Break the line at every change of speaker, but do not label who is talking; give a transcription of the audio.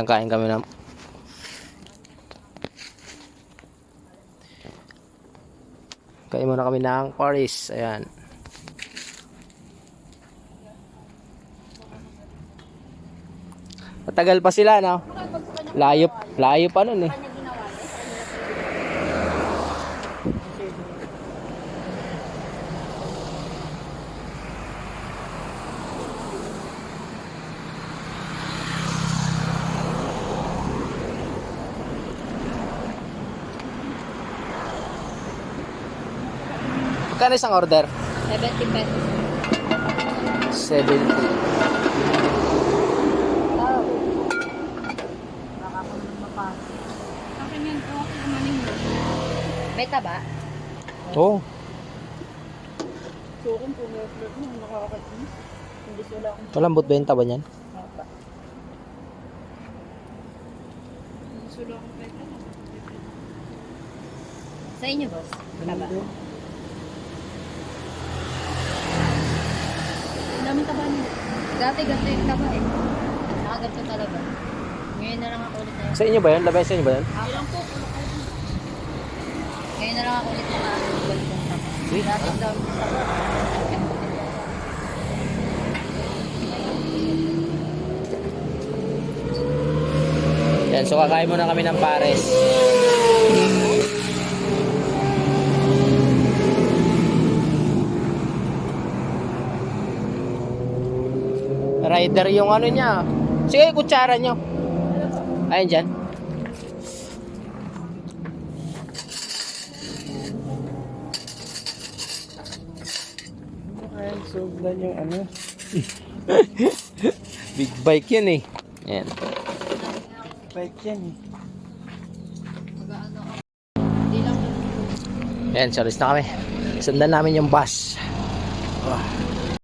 Yan, kain kami ng... Kain muna kami ng Paris. Ayan. Matagal pa sila, no? Layo, layo pa nun eh. Magkano isang order?
70 pesos.
70.
Oh. Baka ko naman mapasok. Akin yan po. Kumanin mo. May taba?
Oo. Oh.
So, kung pumiflip mo, nakakatinis. Hindi sila akong
Malambot ba yung taba niyan?
mapa. Sula akong pwede. Sa inyo, boss? Taba? Ang daming taba niyo. Dati ganito yung taba eh. Nakaganto talaga. Ngayon na lang ako ulit na yun.
Sa inyo ba yun? Labay sa inyo ba yun?
Ilang po? Ngayon na lang ako ulit na nakakabalik ng taba. Dati ang dami ng taba.
Yan, so kakain muna kami ng pares. Rider yung ano niya. Sige, kutsara nyo. Ayun dyan.
Ay, sobra yung ano.
Big bike yun eh. Ayan.
Bike yan eh.
Ayan, so alis na kami. Sundan namin yung bus.